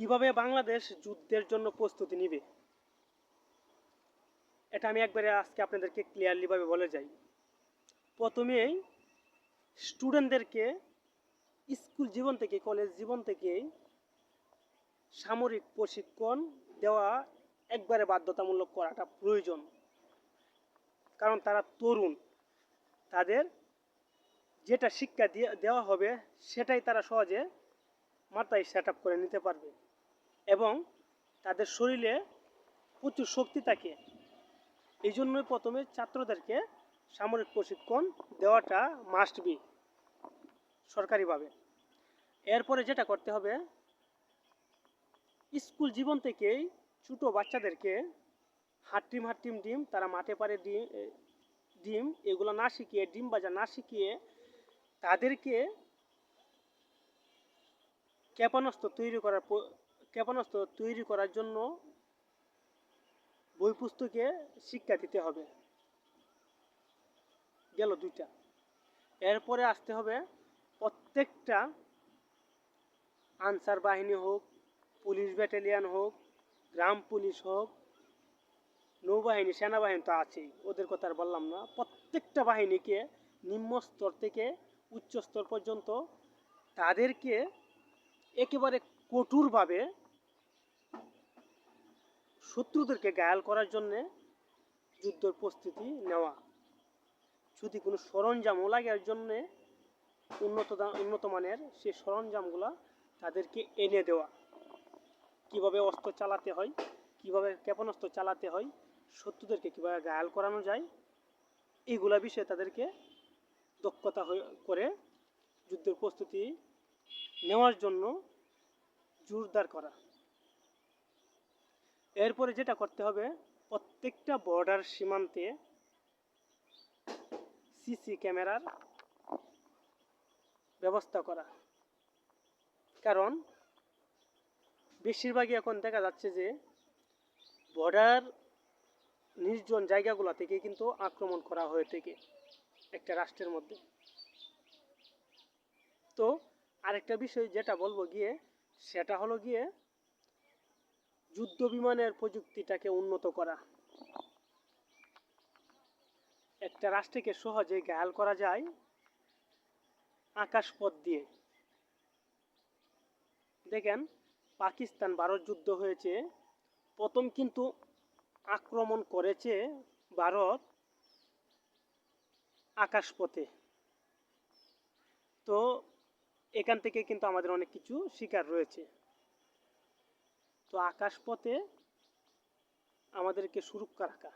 কীভাবে বাংলাদেশ যুদ্ধের জন্য প্রস্তুতি নিবে? এটা আমি একবারে আজকে আপনাদেরকে ক্লিয়ারলিভাবে বলে যাই। প্রথমেই স্টুডেন্টদেরকে স্কুল জীবন থেকে কলেজ জীবন থেকেই সামরিক প্রশিক্ষণ দেওয়া একবারে বাধ্যতামূলক করাটা প্রয়োজন। কারণ তারা তরুণ। তাদের যেটা শিক্ষা দিয়ে, দেওয়া হবে সেটাই তারা সহজে মাথায় সেট করে নিতে পারবে। এবং তাদের শরীরে প্রচুর শক্তি থাকে। এই জন্যই প্রথমে ছাত্রদেরকে সামরিক প্রশিক্ষণ দেওয়াটা মাস্ট বি সরকারিভাবে। এরপরে যেটা করতে হবে, স্কুল জীবন থেকেই ছোটো বাচ্চাদেরকে হাট্টিম হাট্টিম ডিম, তারা মাঠে পারে ডিম ডিম, এগুলো না শিখিয়ে, ডিম বাজা না শিখিয়ে তাদেরকে ক্ষেপণাস্ত্র তৈরি করার ক্ষেপণাস্ত্র তৈরি করার জন্য বই পুস্তকে শিক্ষা দিতে হবে। গেল দুইটা। এরপরে আসতে হবে প্রত্যেকটা আনসার বাহিনী হোক, পুলিশ ব্যাটালিয়ান হোক, গ্রাম পুলিশ হোক, নৌবাহিনী, সেনাবাহিনী তো আছেই, ওদের কথা আর বললাম না। প্রত্যেকটা বাহিনীকে নিম্ন স্তর থেকে উচ্চ স্তর পর্যন্ত তাদেরকে একেবারে কঠোরভাবে শত্রুদেরকে ঘায়াল করার জন্যে যুদ্ধের প্রস্তুতি নেওয়া। যদি কোনো সরঞ্জামও লাগে এর জন্যে উন্নত উন্নত মানের সেই সরঞ্জামগুলো তাদেরকে এনে দেওয়া। কীভাবে অস্ত্র চালাতে হয়, কীভাবে ক্ষেপণাস্ত্র চালাতে হয়, শত্রুদেরকে কীভাবে ঘায়াল করানো যায় এইগুলা বিষয়ে তাদেরকে দক্ষতা করে যুদ্ধের প্রস্তুতি নেওয়ার জন্য জোরদার করা। এরপরে যেটা করতে হবে, প্রত্যেকটা বর্ডার সীমান্তে সিসি ক্যামেরার ব্যবস্থা করা। কারণ বেশিরভাগই এখন দেখা যাচ্ছে যে বর্ডার নির্জন জায়গাগুলো থেকে কিন্তু আক্রমণ করা হয়ে থাকে একটা রাষ্ট্রের মধ্যে। তো আরেকটা বিষয় যেটা বলব গিয়ে, সেটা হলো গিয়ে যুদ্ধ বিমানের প্রযুক্তিটাকে উন্নত করা। একটা রাষ্ট্রকে সহজে ঘায়াল করা যায় আকাশপথ দিয়ে। দেখেন, পাকিস্তান ভারত যুদ্ধ হয়েছে। প্রথম কিন্তু আক্রমণ করেছে ভারত আকাশপথে। তো এখান থেকে কিন্তু আমাদের অনেক কিছু শিকার রয়েছে। তো আকাশ পথে আমাদেরকে সুরক্ষা রাখা।